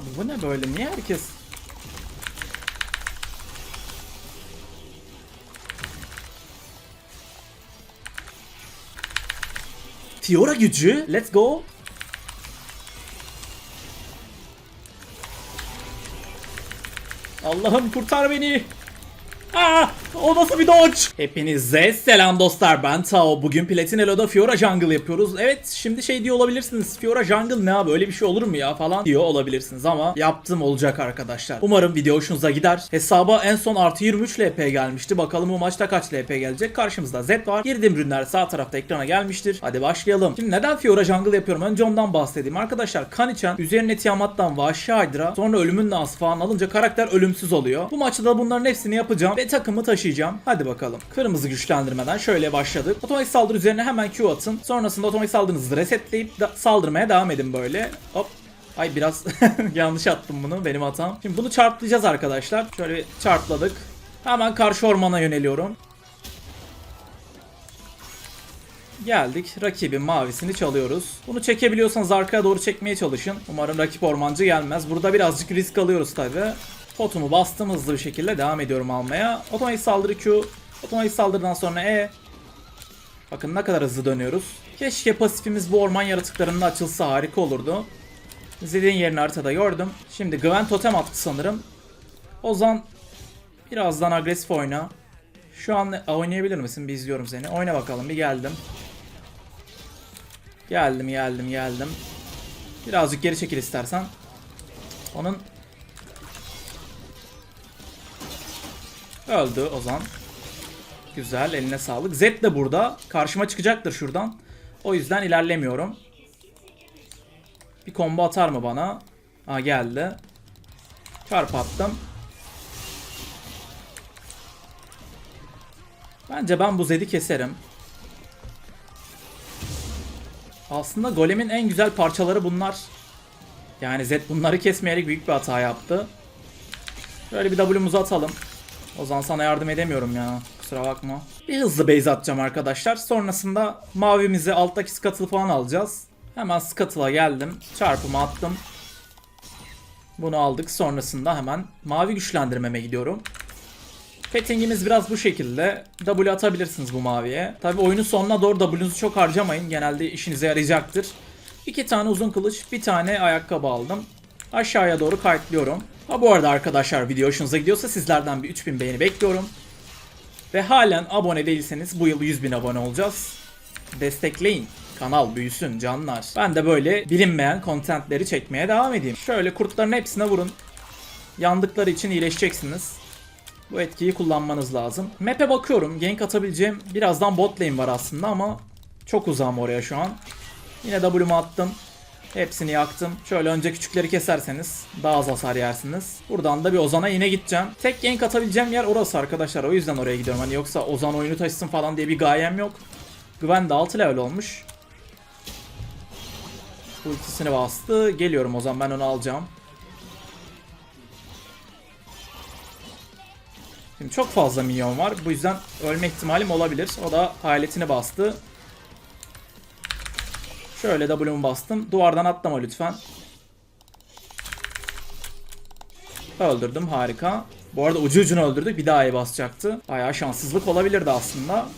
Abi bu ne böyle? Niye herkes... Fiora gücü. Let's go. Allah'ım kurtar beni. Aa, o nasıl bir dodge? Hepinize selam dostlar ben Tao. Bugün Platinelo'da Fiora Jungle yapıyoruz. Evet şimdi şey diyor olabilirsiniz. Fiora Jungle ne abi öyle bir şey olur mu ya falan diyor olabilirsiniz ama yaptım olacak arkadaşlar. Umarım video hoşunuza gider. Hesaba en son artı 23 LP gelmişti. Bakalım bu maçta kaç LP gelecek. Karşımızda Z var. Girdiğim ürünler sağ tarafta ekrana gelmiştir. Hadi başlayalım. Şimdi neden Fiora Jungle yapıyorum? Önce ondan bahsedeyim. Arkadaşlar kan içen üzerine Tiamat'tan Vahşi Hydra sonra ölümün nası falan alınca karakter ölümsüz oluyor. Bu maçta da bunların hepsini yapacağım ve takımı taşıyacağım. Hadi bakalım. Kırmızı güçlendirmeden şöyle başladık. Otomatik saldırı üzerine hemen Q atın. Sonrasında otomatik saldırınızı resetleyip da saldırmaya devam edin böyle. Hop. Ay biraz yanlış attım bunu benim hatam. Şimdi bunu çarplayacağız arkadaşlar. Şöyle çarpladık. Hemen karşı ormana yöneliyorum. Geldik. Rakibin mavisini çalıyoruz. Bunu çekebiliyorsanız arkaya doğru çekmeye çalışın. Umarım rakip ormancı gelmez. Burada birazcık risk alıyoruz tabi. Potumu bastım hızlı bir şekilde devam ediyorum almaya. Otomatik saldırı Q. Otomatik saldırıdan sonra E. Bakın ne kadar hızlı dönüyoruz. Keşke pasifimiz bu orman yaratıklarında açılsa harika olurdu. Zed'in yerini haritada gördüm. Şimdi Gwen totem attı sanırım. Ozan birazdan agresif oyna. Şu an oynayabilir misin? Bir izliyorum seni. Oyna bakalım. Bir geldim. Geldim, geldim, geldim. Birazcık geri çekil istersen. Onun öldü Ozan. Güzel, eline sağlık. Z de burada. Karşıma çıkacaktır şuradan. O yüzden ilerlemiyorum. Bir combo atar mı bana? Aa geldi. Çarp attım. Bence ben bu Zed'i keserim. Aslında golemin en güzel parçaları bunlar. Yani Zed bunları kesmeyerek büyük bir hata yaptı. Şöyle bir W'muzu atalım. O zaman sana yardım edemiyorum ya. Kusura bakma. Bir hızlı base atacağım arkadaşlar. Sonrasında mavimizi alttaki scuttle falan alacağız. Hemen scuttle'a geldim. Çarpımı attım. Bunu aldık. Sonrasında hemen mavi güçlendirmeme gidiyorum. Pettingimiz biraz bu şekilde. W atabilirsiniz bu maviye. Tabi oyunun sonuna doğru W'nuzu çok harcamayın. Genelde işinize yarayacaktır. İki tane uzun kılıç, bir tane ayakkabı aldım. Aşağıya doğru kayıtlıyorum. Ha bu arada arkadaşlar video hoşunuza gidiyorsa sizlerden bir 3000 beğeni bekliyorum. Ve halen abone değilseniz bu yıl 100.000 abone olacağız. Destekleyin. Kanal büyüsün canlar. Ben de böyle bilinmeyen kontentleri çekmeye devam edeyim. Şöyle kurtların hepsine vurun. Yandıkları için iyileşeceksiniz. Bu etkiyi kullanmanız lazım. Map'e bakıyorum. Gank atabileceğim birazdan bot lane var aslında ama çok uzağım oraya şu an. Yine W'mu attım. Hepsini yaktım. Şöyle önce küçükleri keserseniz daha az hasar yersiniz. Buradan da bir Ozan'a yine gideceğim. Tek gank atabileceğim yer orası arkadaşlar. O yüzden oraya gidiyorum. Hani yoksa Ozan oyunu taşısın falan diye bir gayem yok. Gwen de 6 level olmuş. Ultisini bastı. Geliyorum o zaman ben onu alacağım. Şimdi çok fazla minyon var. Bu yüzden ölme ihtimalim olabilir. O da hayaletini bastı. Şöyle W'mu bastım. Duvardan atlama lütfen. Öldürdüm harika. Bu arada ucu ucunu öldürdük. Bir daha iyi basacaktı. Bayağı şanssızlık olabilirdi aslında.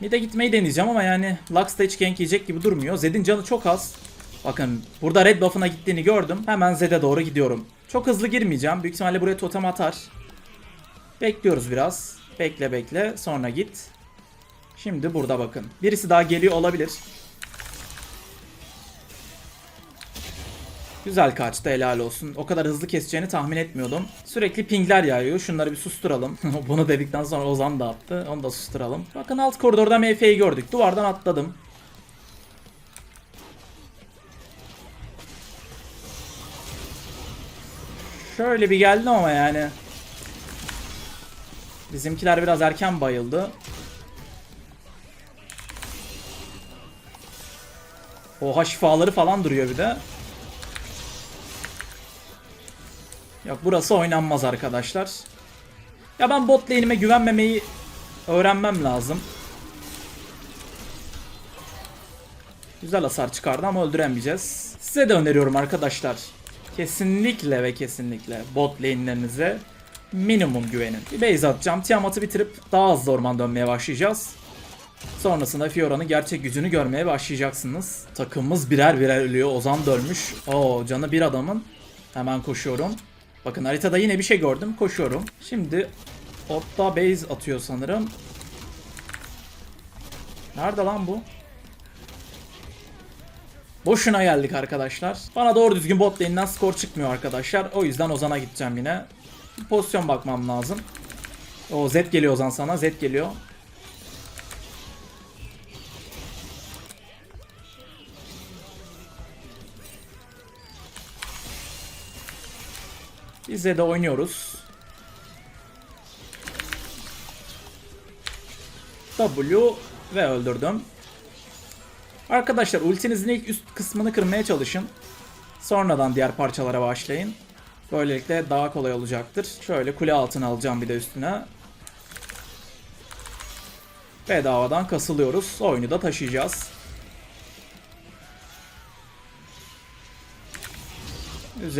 Mid'e gitmeyi deneyeceğim ama yani Lux da hiç gank yiyecek gibi durmuyor. Zed'in canı çok az. Bakın burada red buff'ına gittiğini gördüm. Hemen Zed'e doğru gidiyorum. Çok hızlı girmeyeceğim. Büyük ihtimalle buraya totem atar. Bekliyoruz biraz. Bekle bekle. Sonra git. Şimdi burada bakın. Birisi daha geliyor olabilir. Güzel kaçtı helal olsun. O kadar hızlı keseceğini tahmin etmiyordum. Sürekli pingler yağıyor. Şunları bir susturalım. Bunu dedikten sonra Ozan da attı. Onu da susturalım. Bakın alt koridorda MF'yi gördük. Duvardan atladım. Şöyle bir geldim ama yani. Bizimkiler biraz erken bayıldı. Oha şifaları falan duruyor bir de. Yok burası oynanmaz arkadaşlar. Ya ben bot lane'ime güvenmemeyi öğrenmem lazım. Güzel hasar çıkardı ama öldüremeyeceğiz. Size de öneriyorum arkadaşlar. kesinlikle ve kesinlikle bot lane'lerinize minimum güvenin. Bir base atacağım. Tiamat'ı bitirip daha hızlı orman dönmeye başlayacağız. Sonrasında Fiora'nın gerçek gücünü görmeye başlayacaksınız. Takımımız birer birer ölüyor. Ozan da ölmüş. Oo canı bir adamın. Hemen koşuyorum. Bakın haritada yine bir şey gördüm. Koşuyorum. Şimdi Otta base atıyor sanırım. Nerede lan bu? Boşuna geldik arkadaşlar. Bana doğru düzgün bot lane'den skor çıkmıyor arkadaşlar. O yüzden Ozan'a gideceğim yine. Pozisyon bakmam lazım. O Z geliyor Ozan sana. Z geliyor. Biz de oynuyoruz. W ve öldürdüm. Arkadaşlar ultinizin ilk üst kısmını kırmaya çalışın. Sonradan diğer parçalara başlayın. Böylelikle daha kolay olacaktır. Şöyle kule altına alacağım bir de üstüne. Bedavadan kasılıyoruz. Oyunu da taşıyacağız.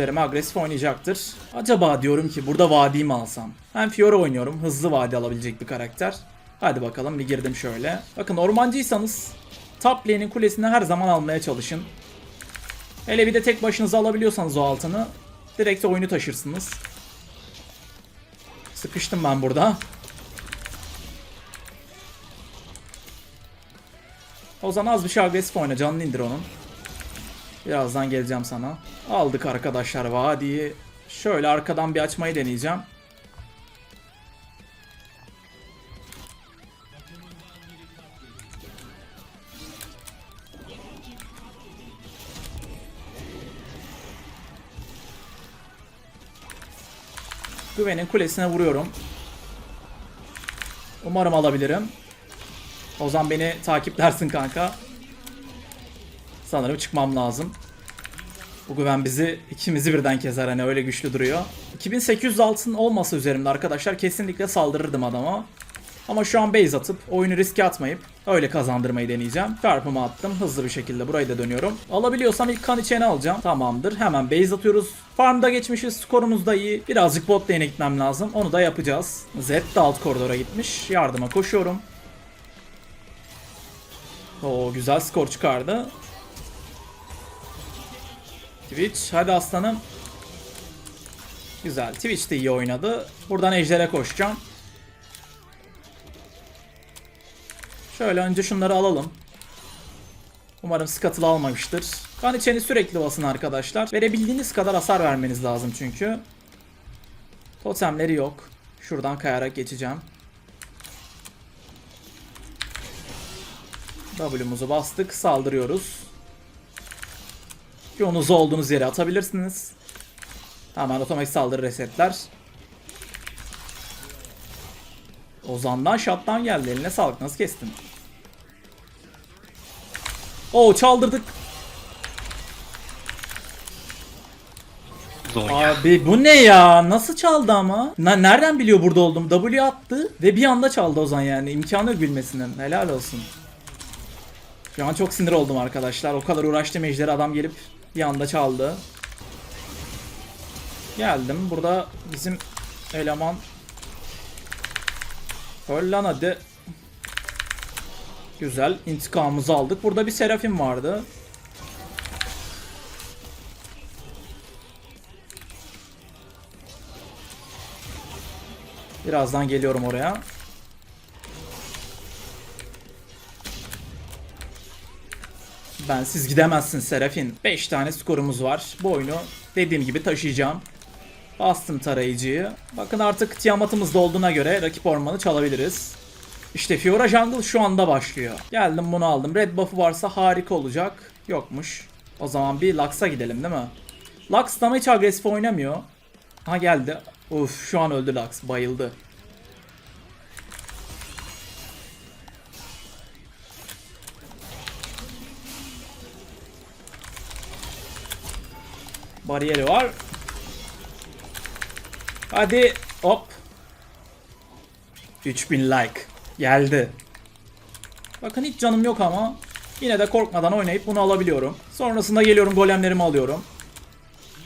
Üzerime agresif oynayacaktır. Acaba diyorum ki burada vadi mi alsam? Ben Fiora oynuyorum. Hızlı vadi alabilecek bir karakter. Hadi bakalım bir girdim şöyle. Bakın ormancıysanız top lane'in kulesini her zaman almaya çalışın. Hele bir de tek başınıza alabiliyorsanız o altını direkt oyunu taşırsınız. Sıkıştım ben burada. O zaman az bir şey agresif oyna. Canını indir onun. Birazdan geleceğim sana. Aldık arkadaşlar vadiyi. Şöyle arkadan bir açmayı deneyeceğim. Güvenin kulesine vuruyorum. Umarım alabilirim. Ozan beni takiplersin kanka. Sanırım çıkmam lazım. Bu güven bizi ikimizi birden keser hani öyle güçlü duruyor. 2800 altın olmasa üzerimde arkadaşlar kesinlikle saldırırdım adama. Ama şu an base atıp oyunu riske atmayıp öyle kazandırmayı deneyeceğim. Çarpımı attım hızlı bir şekilde burayı da dönüyorum. Alabiliyorsam ilk kan içeni alacağım. Tamamdır hemen base atıyoruz. Farmda geçmişiz skorumuz da iyi. Birazcık bot lane'e gitmem lazım. Onu da yapacağız. Zed de alt koridora gitmiş. Yardıma koşuyorum. Oo güzel skor çıkardı. Twitch hadi aslanım. Güzel. Twitch de iyi oynadı. Buradan Ejder'e koşacağım. Şöyle önce şunları alalım. Umarım Scuttle almamıştır. Kan içeni sürekli basın arkadaşlar. Verebildiğiniz kadar hasar vermeniz lazım çünkü. Totemleri yok. Şuradan kayarak geçeceğim. W'muzu bastık. Saldırıyoruz. Q'nuzu olduğunuz yere atabilirsiniz. Hemen otomatik saldırı resetler. Ozan'dan shot'tan geldi. Eline sağlık. Nasıl kestin? Oo çaldırdık. Zonya. Abi bu ne ya? Nasıl çaldı ama? Na- nereden biliyor burada olduğumu? W attı ve bir anda çaldı Ozan yani. İmkanı yok bilmesinin. Helal olsun. Şu an çok sinir oldum arkadaşlar. O kadar uğraştım ejderi adam gelip bir anda çaldı. Geldim. Burada bizim eleman Öl lan hadi. Güzel. intikamımızı aldık. Burada bir Serafim vardı. Birazdan geliyorum oraya. Ben siz gidemezsin Serafin. 5 tane skorumuz var. Bu oyunu dediğim gibi taşıyacağım. Bastım tarayıcıyı. Bakın artık Tiamat'ımız da göre rakip ormanı çalabiliriz. İşte Fiora Jungle şu anda başlıyor. Geldim bunu aldım. Red buff'ı varsa harika olacak. Yokmuş. O zaman bir Lux'a gidelim değil mi? Lux da hiç agresif oynamıyor. Ha geldi. Uf şu an öldü Lux. Bayıldı. Bariyeri var. Hadi hop. 3000 like. Geldi. Bakın hiç canım yok ama yine de korkmadan oynayıp bunu alabiliyorum. Sonrasında geliyorum golemlerimi alıyorum.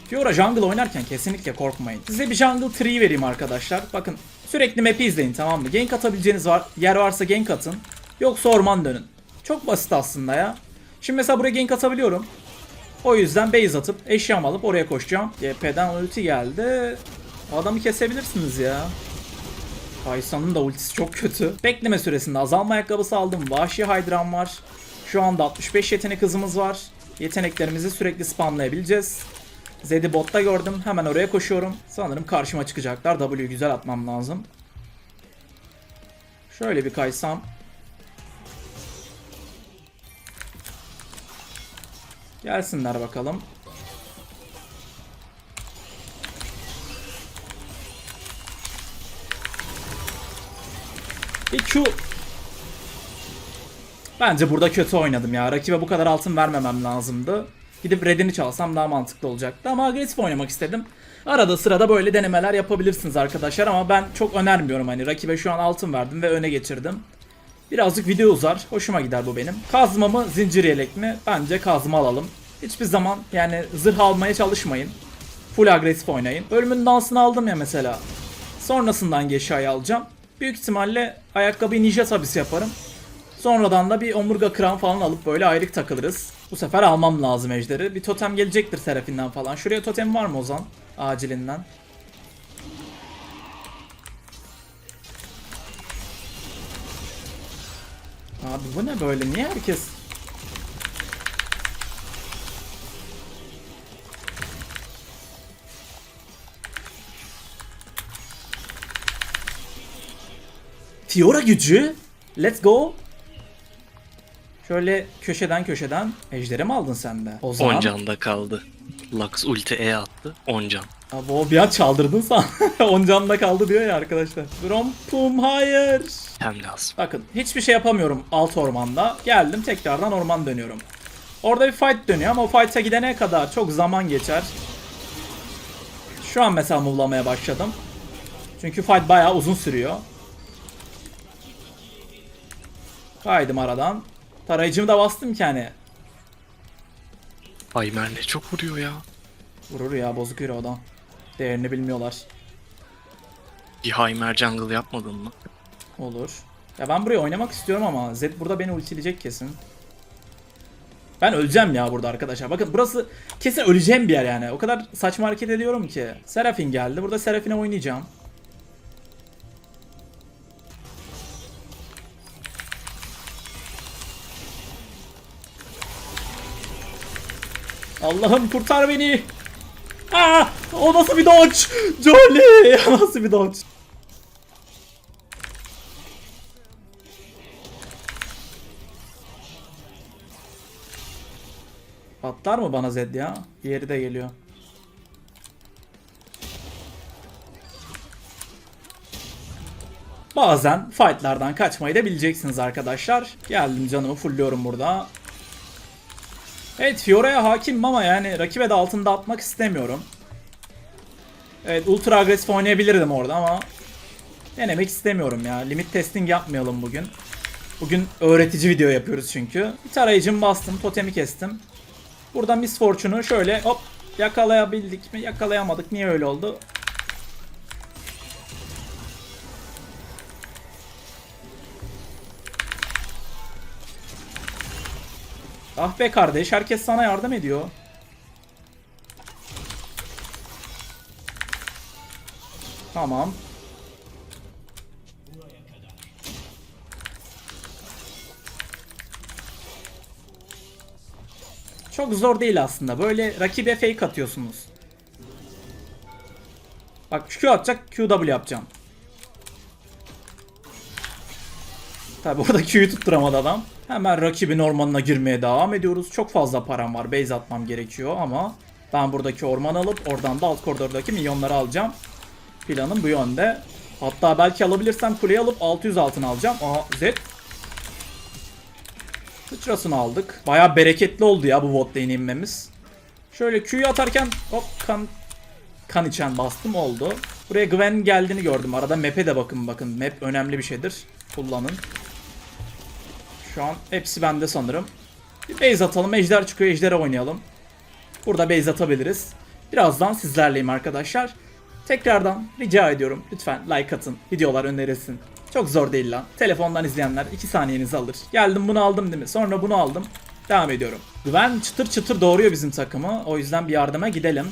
Fiora jungle oynarken kesinlikle korkmayın. Size bir jungle tree vereyim arkadaşlar. Bakın sürekli map'i izleyin tamam mı? Gank atabileceğiniz var, yer varsa gank atın. Yoksa orman dönün. Çok basit aslında ya. Şimdi mesela buraya gank atabiliyorum. O yüzden base atıp eşyamı alıp oraya koşacağım. GP'den ulti geldi. O adamı kesebilirsiniz ya. Kaysan'ın da ultisi çok kötü. Bekleme süresinde azalma ayakkabısı aldım. Vahşi Hydram var. Şu anda 65 yetenek hızımız var. Yeteneklerimizi sürekli spamlayabileceğiz. Zed'i botta gördüm. Hemen oraya koşuyorum. Sanırım karşıma çıkacaklar. W güzel atmam lazım. Şöyle bir kaysam. Gelsinler bakalım. Bir Q Bence burada kötü oynadım ya. Rakibe bu kadar altın vermemem lazımdı. Gidip redini çalsam daha mantıklı olacaktı ama agresif oynamak istedim. Arada sırada böyle denemeler yapabilirsiniz arkadaşlar ama ben çok önermiyorum hani rakibe şu an altın verdim ve öne geçirdim. Birazcık video uzar. Hoşuma gider bu benim. Kazma mı zincir yelek mi? Bence kazma alalım. Hiçbir zaman yani zırh almaya çalışmayın. Full agresif oynayın. Ölümün dansını aldım ya mesela. Sonrasından hangi eşyayı alacağım? Büyük ihtimalle ayakkabıyı ninja tabisi yaparım. Sonradan da bir omurga kıran falan alıp böyle ayrık takılırız. Bu sefer almam lazım ejderi. Bir totem gelecektir Serafin'den falan. Şuraya totem var mı Ozan? Acilinden. Abi bu ne böyle? Niye herkes... Fiora gücü. Let's go. Şöyle köşeden köşeden ejderi mi aldın sen de? O 10 canda kaldı. Lux ulti E attı. 10 can. Abi o bir an çaldırdın sen. 10 canla kaldı diyor ya arkadaşlar. Grompum hayır. Hem lazım. Bakın hiçbir şey yapamıyorum alt ormanda. Geldim tekrardan orman dönüyorum. Orada bir fight dönüyor ama o fight'a gidene kadar çok zaman geçer. Şu an mesela move'lamaya başladım. Çünkü fight bayağı uzun sürüyor. Kaydım aradan. Tarayıcımı da bastım ki hani. Aymer ne çok vuruyor ya. Vurur ya bozuk yürü o da. Değerini bilmiyorlar. Bir Heimer jungle yapmadın mı? Olur. Ya ben buraya oynamak istiyorum ama Zed burada beni ultileyecek kesin. Ben öleceğim ya burada arkadaşlar. Bakın burası kesin öleceğim bir yer yani. O kadar saçma hareket ediyorum ki. Serafin geldi. Burada Serafin'e oynayacağım. Allah'ım kurtar beni. Aa, o nasıl bir dodge? Jolly! Nasıl bir dodge? Patlar mı bana Zed ya? Diğeri de geliyor. Bazen fightlardan kaçmayı da bileceksiniz arkadaşlar. Geldim canımı fullüyorum burada. Evet Fiora'ya hakimim ama yani rakibe de altında atmak istemiyorum. Evet ultra agresif oynayabilirdim orada ama denemek istemiyorum ya. Limit testing yapmayalım bugün. Bugün öğretici video yapıyoruz çünkü. Bir tarayıcımı bastım, totemi kestim. Burada Miss Fortune'u şöyle hop yakalayabildik mi? Yakalayamadık. Niye öyle oldu? Ah be kardeş, herkes sana yardım ediyor. Tamam. Çok zor değil aslında. Böyle rakibe fake atıyorsunuz. Bak Q atacak, QW yapacağım. Tabi orada Q'yu tutturamadı adam. Hemen rakibin ormanına girmeye devam ediyoruz. Çok fazla param var. Base atmam gerekiyor ama ben buradaki ormanı alıp oradan da alt koridordaki milyonları alacağım. Planım bu yönde. Hatta belki alabilirsem kuleyi alıp 600 altın alacağım. Aha Z. Sıçrasını aldık. Baya bereketli oldu ya bu bot lane'e inmemiz. Şöyle Q'yu atarken hop kan kan içen bastım oldu. Buraya Gwen geldiğini gördüm. Arada map'e de bakın bakın. Map önemli bir şeydir. Kullanın. Şu an hepsi bende sanırım. Bir base atalım. Ejder çıkıyor. Ejder'e oynayalım. Burada base atabiliriz. birazdan sizlerleyim arkadaşlar. Tekrardan rica ediyorum lütfen like atın, videolar önerilsin. Çok zor değil lan. Telefondan izleyenler 2 saniyenizi alır. Geldim bunu aldım değil mi? Sonra bunu aldım. Devam ediyorum. Güven çıtır çıtır doğuruyor bizim takımı. O yüzden bir yardıma gidelim.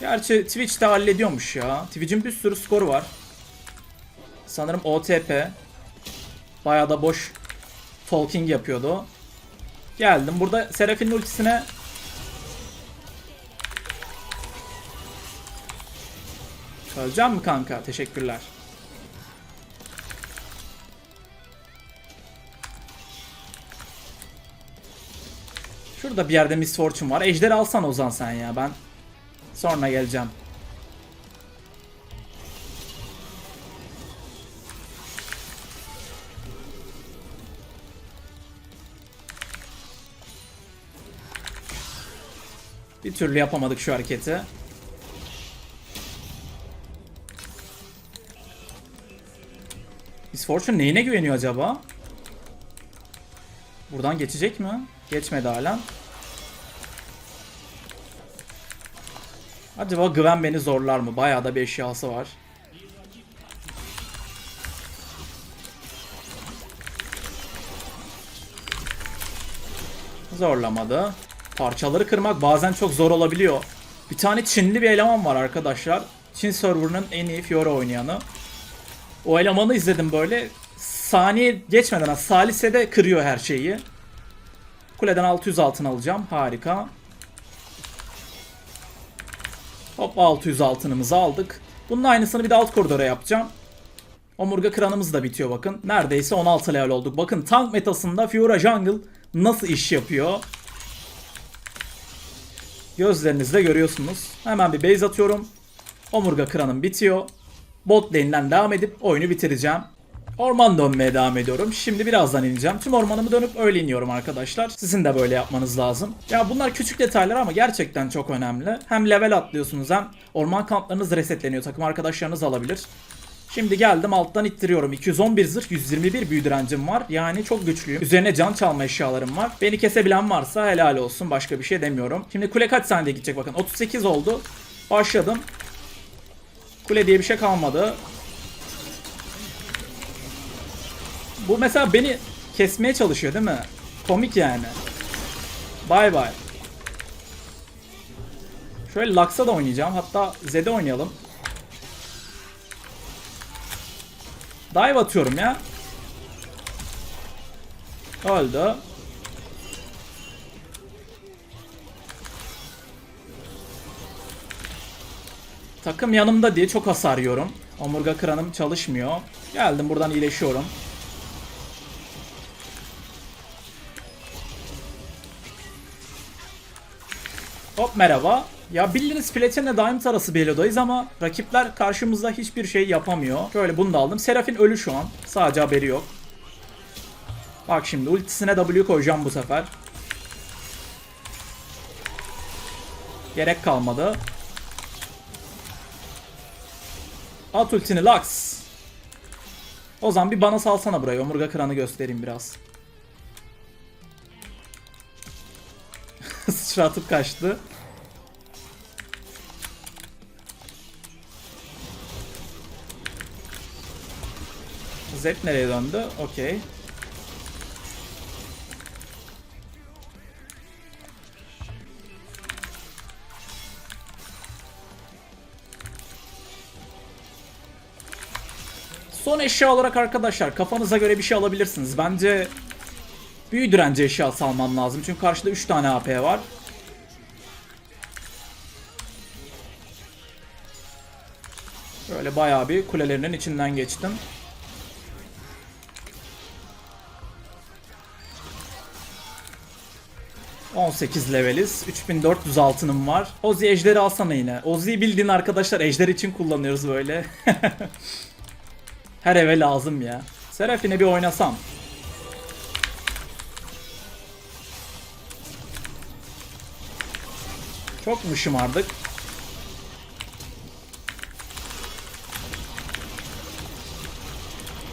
Gerçi Twitch de hallediyormuş ya. Twitch'in bir sürü skoru var. Sanırım OTP. Bayağı da boş talking yapıyordu. Geldim. Burada Seraph'in ultisine Öleceğim mi kanka? Teşekkürler. Şurada bir yerde Miss Fortune var. Ejderi alsan Ozan sen ya. Ben sonra geleceğim. Bir türlü yapamadık şu hareketi. Miss Fortune neyine güveniyor acaba? Buradan geçecek mi? Geçmedi hala. Acaba Gwen beni zorlar mı? Bayağı da bir eşyası var. Zorlamadı. Parçaları kırmak bazen çok zor olabiliyor. Bir tane Çinli bir eleman var arkadaşlar. Çin serverının en iyi Fiora oynayanı. O elemanı izledim böyle. Saniye geçmeden ha, Salise'de kırıyor her şeyi. Kuleden 600 altın alacağım. Harika. Hop 600 altınımızı aldık. Bunun aynısını bir de alt koridora yapacağım. Omurga kranımız da bitiyor bakın. Neredeyse 16 level olduk. Bakın tank metasında Fiora Jungle nasıl iş yapıyor. Gözlerinizle görüyorsunuz. Hemen bir base atıyorum. Omurga kranım bitiyor. Bot lane'den devam edip oyunu bitireceğim. Orman dönmeye devam ediyorum. Şimdi birazdan ineceğim. Tüm ormanımı dönüp öyle iniyorum arkadaşlar. Sizin de böyle yapmanız lazım. Ya bunlar küçük detaylar ama gerçekten çok önemli. Hem level atlıyorsunuz hem orman kamplarınız resetleniyor. Takım arkadaşlarınız alabilir. Şimdi geldim alttan ittiriyorum. 211 zırh, 121 büyü direncim var. Yani çok güçlüyüm. Üzerine can çalma eşyalarım var. Beni kesebilen varsa helal olsun. Başka bir şey demiyorum. Şimdi kule kaç saniyede gidecek bakın. 38 oldu. Başladım. Kule diye bir şey kalmadı. Bu mesela beni kesmeye çalışıyor değil mi? Komik yani. Bay bay. Şöyle Lux'a da oynayacağım. Hatta Zed'e oynayalım. Dive atıyorum ya. Öldü. Takım yanımda diye çok hasar yiyorum. Omurga kranım çalışmıyor. Geldim buradan iyileşiyorum. Hop merhaba. Ya bildiğiniz Platin'le Diamond arası Belo'dayız ama rakipler karşımızda hiçbir şey yapamıyor. Şöyle bunu da aldım. Serafin ölü şu an. Sadece haberi yok. Bak şimdi ultisine W koyacağım bu sefer. Gerek kalmadı. At ultini Lux. O zaman bir bana salsana burayı. Omurga kıranı göstereyim biraz. Sıçratıp kaçtı. Zed nereye döndü? Okey. Son eşya olarak arkadaşlar kafanıza göre bir şey alabilirsiniz. Bence büyü direnci eşyası almam lazım. Çünkü karşıda 3 tane AP var. Böyle bayağı bir kulelerinin içinden geçtim. ...18 leveliz. 3400 altınım var. Ozi ejderi alsana yine. Ozi'yi bildiğin arkadaşlar ejder için kullanıyoruz böyle. Her eve lazım ya. Seraphine bir oynasam. Çok mu şımardık?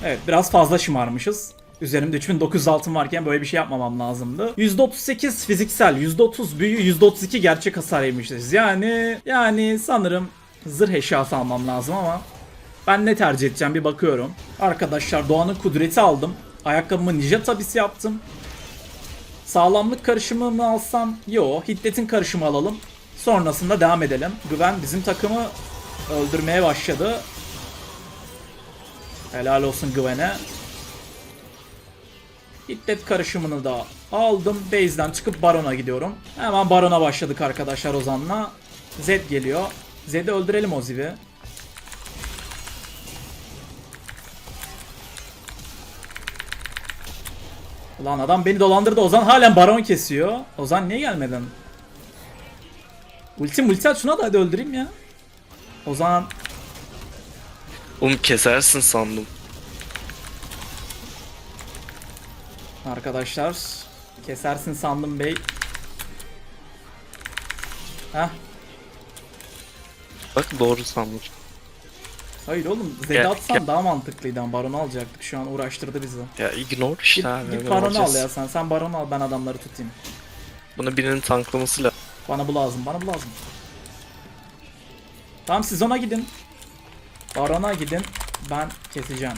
Evet biraz fazla şımarmışız. Üzerimde 3900 altın varken böyle bir şey yapmamam lazımdı. %38 fiziksel, %30 büyü, %32 gerçek hasar. Yani yani sanırım zırh eşyası almam lazım ama ben ne tercih edeceğim bir bakıyorum. Arkadaşlar Doğan'ın kudreti aldım. Ayakkabımı ninja tabisi yaptım. Sağlamlık karışımı mı alsam? Yo, hiddetin karışımı alalım. Sonrasında devam edelim. Güven bizim takımı öldürmeye başladı. Helal olsun Güven'e. Hiddet karışımını da aldım. Base'den çıkıp Baron'a gidiyorum. Hemen Baron'a başladık arkadaşlar Ozan'la. Zed geliyor. Zed'i öldürelim Oziv'i. Ulan adam beni dolandırdı. Ozan halen Baron kesiyor. Ozan niye gelmedin? Ulti multi at şuna da hadi öldüreyim ya. Ozan Oğlum kesersin sandım. Arkadaşlar kesersin sandım bey. Heh. Bak doğru sandım. Hayır oğlum Zed'i Gel, atsan gel. daha mantıklıydı ama Baron'u alacaktık şu an uğraştırdı bizi. Ya ignore işte Git, abi. git öyle Baron'u al olacağız. ya sen. Sen Baron'u al ben adamları tutayım. Buna birinin tanklaması lazım. Bana bu lazım bana bu lazım. Tamam siz ona gidin. Baron'a gidin. Ben keseceğim.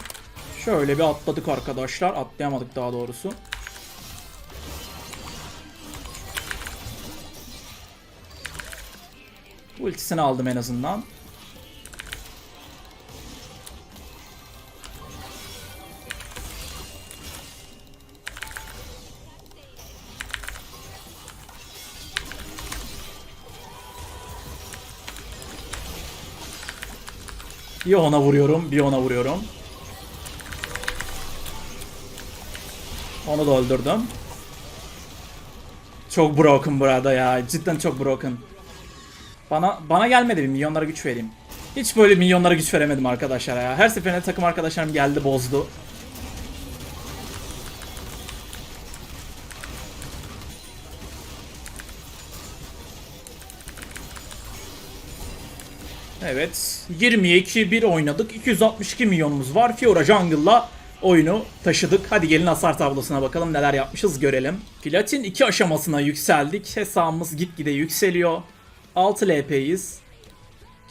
Şöyle bir atladık arkadaşlar. Atlayamadık daha doğrusu. Ultisini aldım en azından. Bir ona vuruyorum, bir ona vuruyorum. Onu da öldürdüm. Çok broken burada ya. Cidden çok broken. Bana bana gelmedi bir milyonlara güç vereyim. Hiç böyle milyonlara güç veremedim arkadaşlar ya. Her seferinde takım arkadaşlarım geldi bozdu. Evet. 22 1 oynadık. 262 milyonumuz var. Fiora Jungle'la oyunu taşıdık. Hadi gelin hasar tablosuna bakalım neler yapmışız görelim. Platin 2 aşamasına yükseldik. Hesabımız gitgide yükseliyor. 6 LP'yiz.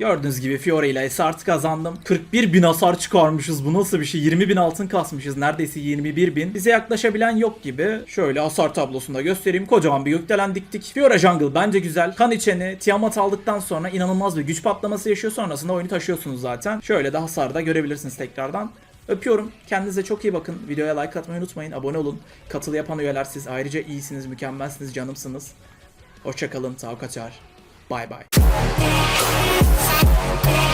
Gördüğünüz gibi Fiora ile SRT kazandım. 41 bin hasar çıkarmışız. Bu nasıl bir şey? 20 bin altın kasmışız. Neredeyse 21 bin. Bize yaklaşabilen yok gibi. Şöyle hasar tablosunda göstereyim. Kocaman bir gökdelen diktik. Fiora Jungle bence güzel. Kan içeni Tiamat aldıktan sonra inanılmaz bir güç patlaması yaşıyor. Sonrasında oyunu taşıyorsunuz zaten. Şöyle de hasarda görebilirsiniz tekrardan. Öpüyorum. Kendinize çok iyi bakın. Videoya like atmayı unutmayın. Abone olun. Katıl yapan üyeler siz ayrıca iyisiniz, mükemmelsiniz, canımsınız. Hoşçakalın. Sağ kaçar. Bay bay. Yeah.